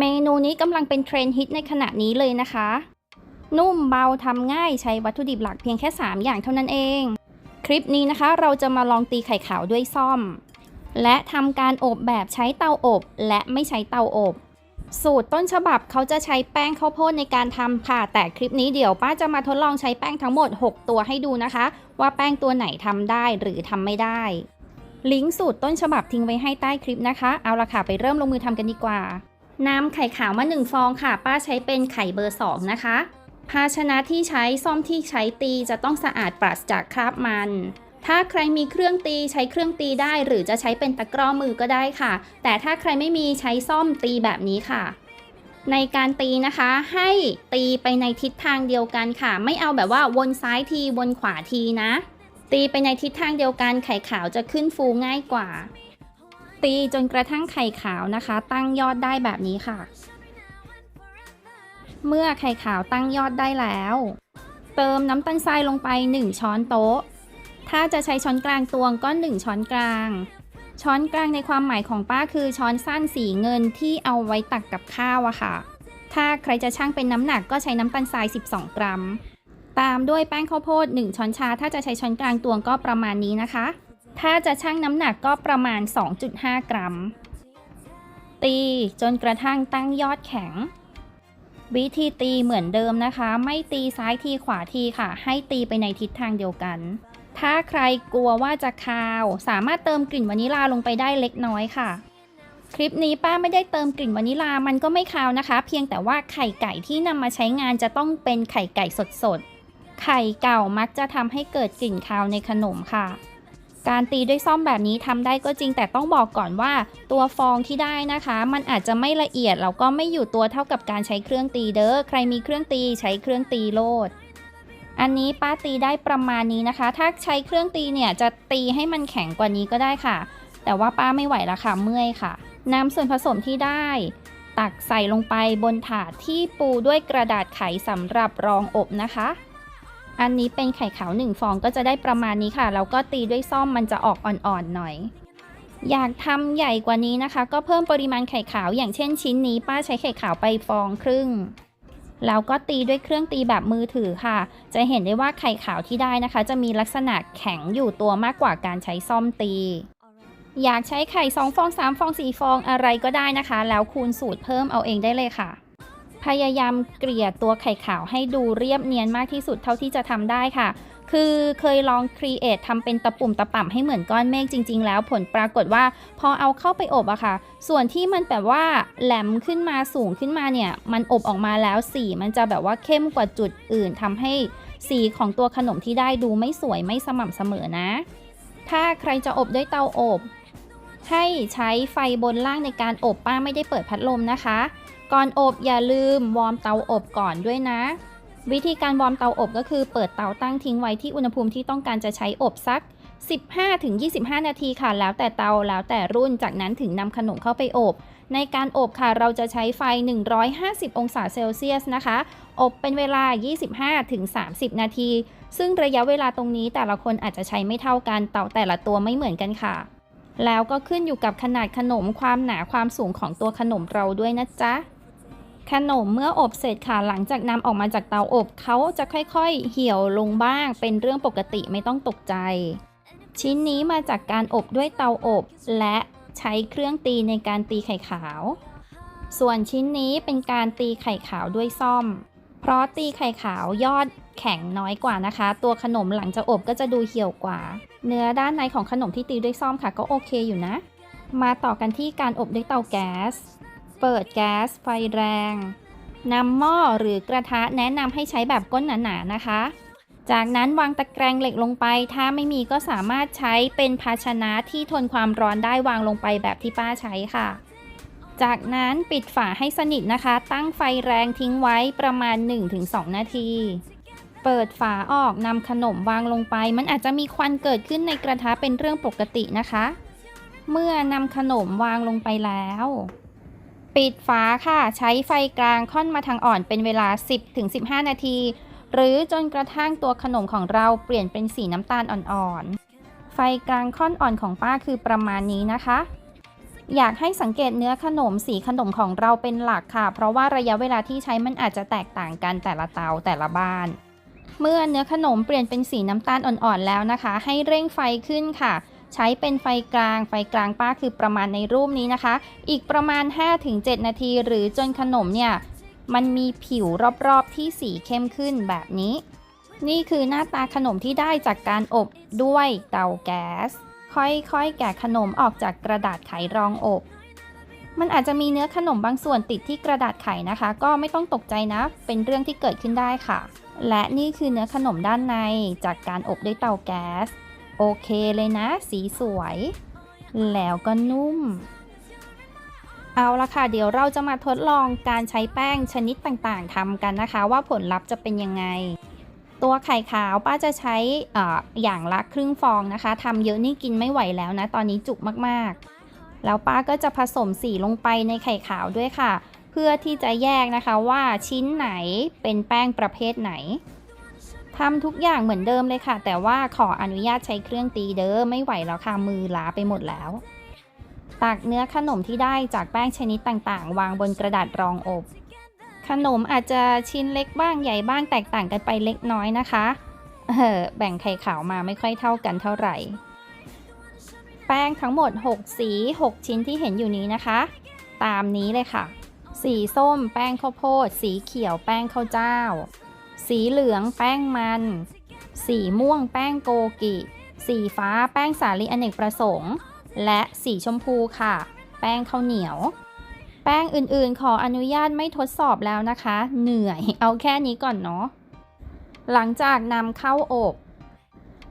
เมนูนี้กำลังเป็นเทรนด์ฮิตในขณะนี้เลยนะคะ นุ่มเบาทำง่ายใช้วัตถุดิบหลักเพียงแค่ 3 อย่างเท่านั้นเอง คลิปนี้นะคะเราจะมาลองตีไข่ขาวด้วยซ่อม และทำการอบแบบใช้เตาอบและไม่ใช้เตาอบ สูตรต้นฉบับเขาจะใช้แป้งข้าวโพดในการทำค่ะ แต่คลิปนี้เดี๋ยวป้าจะมาทดลองใช้แป้งทั้งหมด 6 ตัวให้ดูนะคะ ว่าแป้งตัวไหนทำได้หรือทำไม่ได้ลิงก์สูตรต้นฉบับทิ้งไว้ให้ใต้คลิปนะคะ เอาละค่ะ ไปเริ่มลงมือทำกันดีกว่า นำไข่ขาวมา 1 ฟองค่ะ ป้าใช้เป็นไข่เบอร์ 2 นะคะ ภาชนะที่ใช้ซ่อมที่ใช้ตีจะต้องสะอาดปราศจากคราบมัน ถ้าใครมีเครื่องตีใช้เครื่องตีได้ หรือจะใช้เป็นตะกร้อมือก็ได้ค่ะ แต่ถ้าใครไม่มีใช้ซ่อมตีแบบนี้ค่ะ ในการตีนะคะ ให้ตีไปในทิศทางเดียวกันค่ะ ไม่เอาแบบว่าวนซ้ายทีวนขวาทีนะ ตีไปในทิศทางเดียวกันไข่ขาวจะขึ้นฟูง่ายกว่า ตีจนกระทั่งไข่ขาวนะคะ ตั้งยอดได้แบบนี้ค่ะ เมื่อไข่ขาวตั้งยอดได้แล้ว เติมน้ำตาลทรายลงไป 1 ช้อนโต๊ะ ถ้าจะใช้ช้อนกลางตวงก็ 1 ช้อนกลาง ช้อนกลางในความหมายของป้าคือช้อนสั้นสีเงินที่เอาไว้ตักกับข้าวอะค่ะ ถ้าใครจะช่างเป็นน้ำหนักก็ใช้น้ำตาลทราย 12 กรัม ตามด้วยแป้งข้าวโพด 1 ช้อนชา ถ้าจะใช้ช้อนกลางตวงก็ประมาณนี้นะคะ ถ้าจะชั่งน้ำหนักก็ประมาณ 2.5 กรัม ตีจนกระทั่งตั้งยอดแข็ง วิธีตีเหมือนเดิมนะคะ ไม่ตีซ้ายทีขวาทีค่ะ ให้ตีไปในทิศทางเดียวกัน ถ้าใครกลัวว่าจะคาว สามารถเติมกลิ่นวานิลาลงไปได้เล็กน้อยค่ะ คลิปนี้ป้าไม่ได้เติมกลิ่นวานิลามันก็ไม่คาวนะคะ เพียงแต่ว่าไข่ไก่ที่นำมาใช้งานจะต้องเป็นไข่ไก่สดๆไข่เก่ามักจะทำให้เกิดกลิ่นคาวในขนมค่ะ การตีด้วยซ่อมแบบนี้ทำได้ก็จริงแต่ต้องบอกก่อนว่า ตัวฟองที่ได้นะคะ มันอาจจะไม่ละเอียดแล้วก็ไม่อยู่ตัวเท่ากับการใช้เครื่องตีเด้อใครมีเครื่องตีใช้เครื่องตีโลดอันนี้ป้าตีได้ประมาณนี้นะคะ ถ้าใช้เครื่องตีเนี่ยจะตีให้มันแข็งกว่านี้ก็ได้ค่ะ แต่ว่าป้าไม่ไหวแล้วค่ะเมื่อยค่ะนำส่วนผสมที่ได้ ตักใส่ลงไปบนถาดที่ปูด้วยกระดาษไขสำหรับรองอบนะคะ อันนี้เป็นไข่ขาวหนึ่งฟองก็จะได้ประมาณนี้ค่ะ แล้วก็ตีด้วยซ่อมมันจะออกอ่อนๆหน่อย อยากทำใหญ่กว่านี้นะคะ ก็เพิ่มปริมาณไข่ขาวอย่างเช่นชิ้นนี้ ป้าใช้ไข่ขาวไปฟองครึ่ง แล้วก็ตีด้วยเครื่องตีแบบมือถือค่ะ จะเห็นได้ว่าไข่ขาวที่ได้นะคะ จะมีลักษณะแข็งอยู่ตัวมากกว่าการใช้ซ่อมตีอยากใช้ไข่ 2 ฟอง 3 ฟอง 4 ฟองอะไรก็ได้นะคะ แล้วคูณสูตรเพิ่มเอาเองได้เลยค่ะ พยายามเกลี่ยตัวไข่ขาวให้ดูเรียบเนียนมากที่สุดเท่าที่จะทำได้ค่ะ คือเคยลองครีเอททำเป็นตะปุ่มตะป่ำให้เหมือนก้อนเมฆจริง ๆ แล้วผลปรากฏว่าพอเอาเข้าไปอบอะค่ะ ส่วนที่มันแบบว่าแหลมขึ้นมาสูงขึ้นมาเนี่ย มันอบออกมาแล้วสีมันจะแบบว่าเข้มกว่าจุดอื่นทำให้สีของตัวขนมที่ได้ดูไม่สวยไม่สม่ำเสมอนะ ถ้าใครจะอบด้วยเตาอบ ให้ใช้ไฟบนล่างในการอบป้าไม่ได้เปิดพัดลมนะคะ ก่อนอบอย่าลืมวอร์มเตาอบก่อนด้วยนะ วิธีการวอร์มเตาอบก็คือเปิดเตาตั้งทิ้งไว้ที่อุณหภูมิที่ต้องการจะใช้อบสัก 15-25 นาทีค่ะ แล้วแต่เตาแล้วแต่รุ่นจากนั้นถึงนำขนมเข้าไปอบ ในการอบค่ะเราจะใช้ไฟ 150 องศาเซลเซียสนะคะ อบเป็นเวลา 25-30 นาที ซึ่งระยะเวลาตรงนี้แต่ละคนอาจจะใช้ไม่เท่ากันเตาแต่ละตัวไม่เหมือนกันค่ะแล้วก็ขึ้นอยู่กับขนาดขนมความหนาความสูงของตัวขนมเราด้วยนะจ๊ะ ขนมเมื่ออบเสร็จค่ะหลังจากนำออกมาจากเตาอบเขาจะค่อยๆ เหี่ยวลงบ้าง เป็นเรื่องปกติไม่ต้องตกใจ ชิ้นนี้มาจากการอบด้วยเตาอบ และใช้เครื่องตีในการตีไข่ขาว ส่วนชิ้นนี้เป็นการตีไข่ขาวด้วยซ่อม เพราะตีไข่ขาวยอดแข็งน้อยกว่านะคะ ตัวขนมหลังจากอบก็จะดูเหี่ยวกว่า เนื้อด้านในของขนมที่ตีด้วยซ่อมค่ะก็โอเคอยู่นะ มาต่อกันที่การอบด้วยเตาแก๊ส เปิดแก๊สไฟแรงนำหม้อหรือกระทะแนะนำให้ใช้แบบก้นหนาๆนะคะ จากนั้นวางตะแกรงเหล็กลงไป ถ้าไม่มีก็สามารถใช้เป็นภาชนะที่ทนความร้อนได้วางลงไปแบบที่ป้าใช้ค่ะ จากนั้นปิดฝาให้สนิทนะคะ ตั้งไฟแรงทิ้งไว้ประมาณ 1-2 นาที เปิดฝาออกนำขนมวางลงไป มันอาจจะมีควันเกิดขึ้นในกระทะเป็นเรื่องปกตินะคะ เมื่อนำขนมวางลงไปแล้ว ปิดฝาค่ะ ใช้ไฟกลางค่อนมาทางอ่อนเป็นเวลา 10-15 นาที หรือจนกระทั่งตัวขนมของเราเปลี่ยนเป็นสีน้ำตาลอ่อนๆ ไฟกลางค่อนอ่อนของป้าคือประมาณนี้นะคะ อยากให้สังเกตเนื้อขนมสีขนมของเราเป็นหลักค่ะ เพราะว่าระยะเวลาที่ใช้มันอาจจะแตกต่างกันแต่ละเตาแต่ละบ้าน เมื่อเนื้อขนมเปลี่ยนเป็นสีน้ำตาลอ่อนๆแล้วนะคะ ให้เร่งไฟขึ้นค่ะ ใช้เป็นไฟกลาง ไฟกลางป้าคือประมาณในรูปนี้นะคะ อีกประมาณ 5-7 นาที หรือจนขนมเนี่ยมันมีผิวรอบๆที่สีเข้มขึ้นแบบนี้ นี่คือหน้าตาขนมที่ได้จากการอบด้วยเตาแก๊ส ค่อยๆ แกะขนมออกจากกระดาษไขรองอบ มันอาจจะมีเนื้อขนมบางส่วนติดที่กระดาษไขนะคะ ก็ไม่ต้องตกใจนะ เป็นเรื่องที่เกิดขึ้นได้ค่ะ และนี่คือเนื้อขนมด้านในจากการอบด้วยเตาแก๊ส โอเคเลยนะ สีสวย แล้วก็นุ่ม เอาละค่ะ เดี๋ยวเราจะมาทดลองการใช้แป้งชนิดต่างๆทำกันนะคะ ว่าผลลัพธ์จะเป็นยังไง ตัวไข่ขาวป้าจะใช้อออย่างละครึ่งฟองนะคะทำเยอะนี่กินไม่ไหวแล้วนะ ตอนนี้จุกมากๆ แล้วป้าก็จะผสมสีลงไปในไข่ขาวด้วยค่ะ เพื่อที่จะแยกนะคะว่าชิ้นไหนเป็นแป้งประเภทไหน ทำทุกอย่างเหมือนเดิมเลยค่ะ แต่ว่าขออนุญาตใช้เครื่องตีเด้อไม่ไหวแล้วค่ะมือล้าไปหมดแล้วตักเนื้อขนมที่ได้จากแป้งชนิดต่างๆ วางบนกระดาษรองอบ ขนมอาจจะชิ้นเล็กบ้างใหญ่บ้างแตกต่างกันไปเล็กน้อยนะคะเออแบ่งไข่ขาวมาไม่ค่อยเท่ากันเท่าไหร่ แป้งทั้งหมด 6 สี 6 ชิ้นที่เห็นอยู่นี้นะคะ ตามนี้เลยค่ะ สีส้ม แป้งข้าวโพด สีเขียว แป้งข้าวเจ้า สีเหลืองแป้งมัน สีม่วงแป้งโกกิ สีฟ้าแป้งสาลีอเนกประสงค์ และสีชมพูค่ะ แป้งข้าวเหนียว แป้งอื่นๆ ขออนุญาตไม่ทดสอบแล้วนะคะ เหนื่อยเอาแค่นี้ก่อนเนาะ หลังจากนำเข้าอบ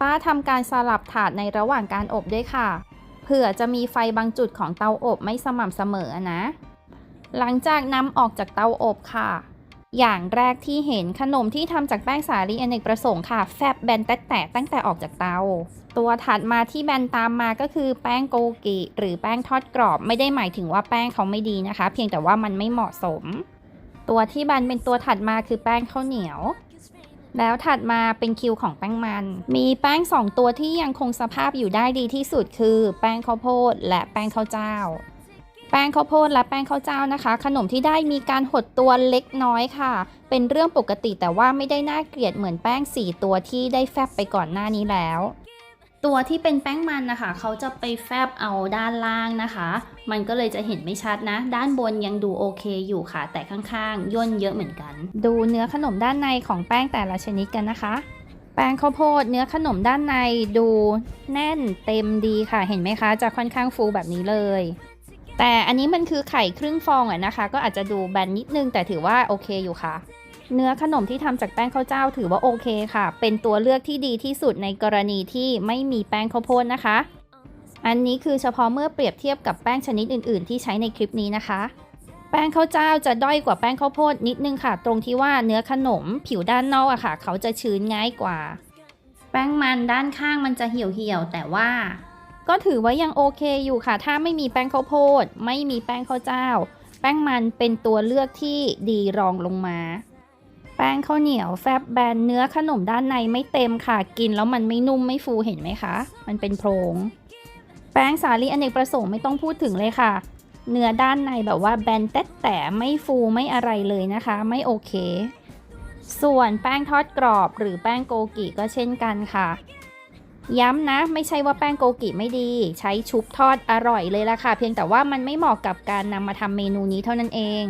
ป้าทำการสลับถาดในระหว่างการอบด้วยค่ะ เผื่อจะมีไฟบางจุดของเตาอบไม่สม่ำเสมอนะ หลังจากนำออกจากเตาอบค่ะ อย่างแรกที่เห็นขนมที่ทำจากแป้งสาลีอเนกประสงค์ค่ะ แฟบแบนแตะตั้งแต่ออกจากเตา ตัวถัดมาที่แบนตามมาก็คือแป้งโกกิหรือแป้งทอดกรอบไม่ได้หมายถึงว่าแป้งเขาไม่ดีนะคะ เพียงแต่ว่ามันไม่เหมาะสม ตัวที่แบนเป็นตัวถัดมาคือแป้งข้าวเหนียวแล้วถัดมาเป็นคิวของแป้งมัน มีแป้ง 2 ตัวที่ยังคงสภาพอยู่ได้ดีที่สุดคือ แป้งข้าวโพดและแป้งข้าวเจ้า แป้งข้าวโพดและแป้งข้าวเจ้านะคะ ขนมที่ได้มีการหดตัวเล็กน้อยค่ะ เป็นเรื่องปกติแต่ว่าไม่ได้น่าเกลียดเหมือนแป้ง 4 ตัวที่ได้แฟบไปก่อนหน้านี้แล้ว ตัวที่เป็นแป้งมันนะคะ เขาจะไปแฟบเอาด้านล่างนะคะ มันก็เลยจะเห็นไม่ชัดนะ ด้านบนยังดูโอเคอยู่ค่ะ แต่ข้างๆย่นเยอะเหมือนกัน ดูเนื้อขนมด้านในของแป้งแต่ละชนิดกันนะคะแป้งข้าวโพดเนื้อขนมด้านในดูแน่นเต็มดีค่ะ เห็นไหมคะ จะค่อนข้างฟูแบบนี้เลย แต่อันนี้มันคือไข่ครึ่งฟองอะนะคะ ก็อาจจะดูแบนนิดนึงแต่ถือว่าโอเคอยู่ค่ะ เนื้อขนมที่ทำจากแป้งข้าวเจ้าถือว่าโอเคค่ะ เป็นตัวเลือกที่ดีที่สุดในกรณีที่ไม่มีแป้งข้าวโพดนะคะ อันนี้คือเฉพาะเมื่อเปรียบเทียบกับแป้งชนิดอื่น ๆ ที่ใช้ในคลิปนี้นะคะ แป้งข้าวเจ้าจะด้อยกว่าแป้งข้าวโพดนิดนึงค่ะ ตรงที่ว่าเนื้อขนมผิวด้านนอกอะค่ะ เขาจะชื้นง่ายกว่า แป้งมันด้านข้างมันจะเหี่ยวๆแต่ว่า ก็ถือว่ายังโอเคอยู่ค่ะ ถ้าไม่มีแป้งข้าวโพด ไม่มีแป้งข้าวเจ้า แป้งมันเป็นตัวเลือกที่ดีรองลงมา แป้งข้าวเหนียวแฟบแบนเนื้อขนมด้านในไม่เต็มค่ะ กินแล้วมันไม่นุ่มไม่ฟูเห็นไหมคะ มันเป็นโพรงแป้งสาลีอเนกประสงค์ไม่ต้องพูดถึงเลยค่ะ เนื้อด้านในแบบว่าแบนแต่แต่ไม่ฟูไม่อะไรเลยนะคะ ไม่โอเค ส่วนแป้งทอดกรอบหรือแป้งโกกิก็เช่นกันค่ะ ย้ำนะไม่ใช่ว่าแป้งโกกิไม่ดี ใช้ชุบทอดอร่อยเลยละค่ะ เพียงแต่ว่ามันไม่เหมาะกับการนำมาทำเมนูนี้เท่านั้นเอง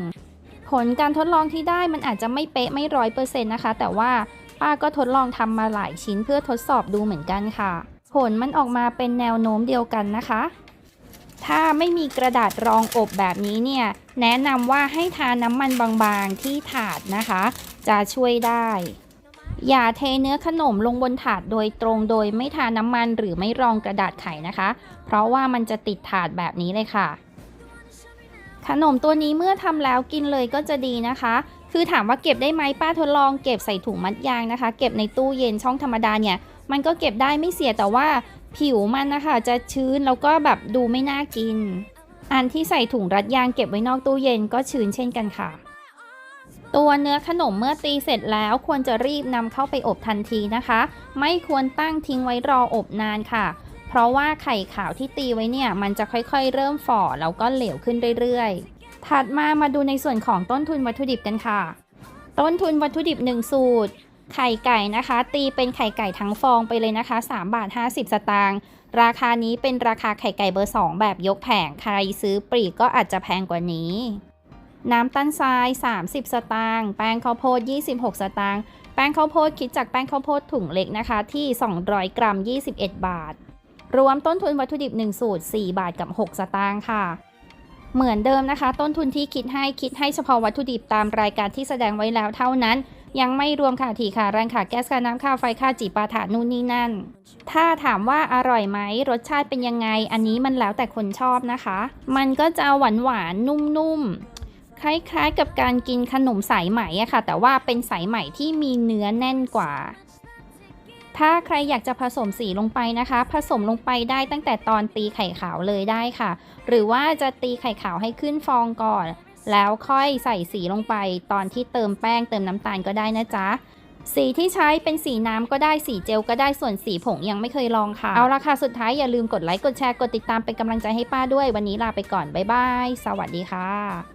ผลการทดลองที่ได้มันอาจจะไม่เป๊ะไม่ร้อยเปอร์เซ็นต์นะคะ แต่ว่าป้าก็ทดลองทำมาหลายชิ้นเพื่อทดสอบดูเหมือนกันค่ะ ผลมันออกมาเป็นแนวโน้มเดียวกันนะคะ ถ้าไม่มีกระดาษรองอบแบบนี้เนี่ยแนะนำว่าให้ทาน้ำมันบางๆที่ถาดนะคะ จะช่วยได้ อย่าเทเนื้อขนมลงบนถาดโดยตรงโดยไม่ทาน้ำมันหรือไม่รองกระดาษไขนะคะ เพราะว่ามันจะติดถาดแบบนี้เลยค่ะ ขนมตัวนี้เมื่อทำแล้วกินเลยก็จะดีนะคะ คือถามว่าเก็บได้ไหมป้าทดลองเก็บใส่ถุงมัดยางนะคะ เก็บในตู้เย็นช่องธรรมดาเนี่ยมันก็เก็บได้ไม่เสียแต่ว่าผิวมันนะคะจะชื้นแล้วก็แบบดูไม่น่ากิน อันที่ใส่ถุงรัดยางเก็บไว้นอกตู้เย็นก็ชื้นเช่นกันค่ะ ตัวเนื้อขนมเมื่อตีเสร็จแล้วควรจะรีบนำเข้าไปอบทันทีนะคะ ไม่ควรตั้งทิ้งไว้รออบนานค่ะ เพราะว่าไข่ขาวที่ตีไว้เนี่ย มันจะค่อยๆ เริ่มฝ่อแล้วก็เหลวขึ้นเรื่อยๆ ถัดมามาดูในส่วนของต้นทุนวัตถุดิบกันค่ะ ต้นทุนวัตถุดิบ 1 สูตร ไข่ไก่นะคะ ตีเป็นไข่ไก่ทั้งฟองไปเลยนะคะ3บาท50 สตางค์ราคานี้เป็นราคาไข่ไก่เบอร์ 2 แบบยกแผงใครซื้อปลีกก็อาจจะแพงกว่านี้ น้ำตาลทราย 30 สตางค์ แป้งข้าวโพด 26 สตางค์ แป้งข้าวโพดคิดจากแป้งข้าวโพดถุงเล็กนะคะ ที่ 200 กรัม 21 บาท รวมต้นทุนวัตถุดิบ 1 สูตร 4 บาทกับ 6 สตางค์ค่ะ เหมือนเดิมนะคะ ต้นทุนที่คิดให้คิดให้เฉพาะวัตถุดิบตามรายการที่แสดงไว้แล้วเท่านั้น ยังไม่รวมค่าถี่ค่าแรงค่าแก๊สค่าน้ำค่าไฟค่าจีปาถานู่นนี่นั่น ถ้าถามว่าอร่อยไหมรสชาติเป็นยังไง อันนี้มันแล้วแต่คนชอบนะคะ มันก็จะหวานหวานนุ่มๆ คล้ายๆกับการกินขนมสายไหมอะค่ะ แต่ว่าเป็นสายไหมที่มีเนื้อแน่นกว่า ถ้าใครอยากจะผสมสีลงไปนะคะ ผสมลงไปได้ตั้งแต่ตอนตีไข่ขาวเลยได้ค่ะ หรือว่าจะตีไข่ขาวให้ขึ้นฟองก่อน แล้วค่อยใส่สีลงไป ตอนที่เติมแป้งเติมน้ำตาลก็ได้นะจ๊ะสีที่ใช้เป็นสีน้ำก็ได้สีเจลก็ได้ส่วนสีผงยังไม่เคยลองค่ะ เอาละค่ะ สุดท้ายอย่าลืมกดไลค์ กดแชร์ กดติดตามเป็นกำลังใจให้ป้าด้วย วันนี้ลาไปก่อน บ๊ายบาย สวัสดีค่ะ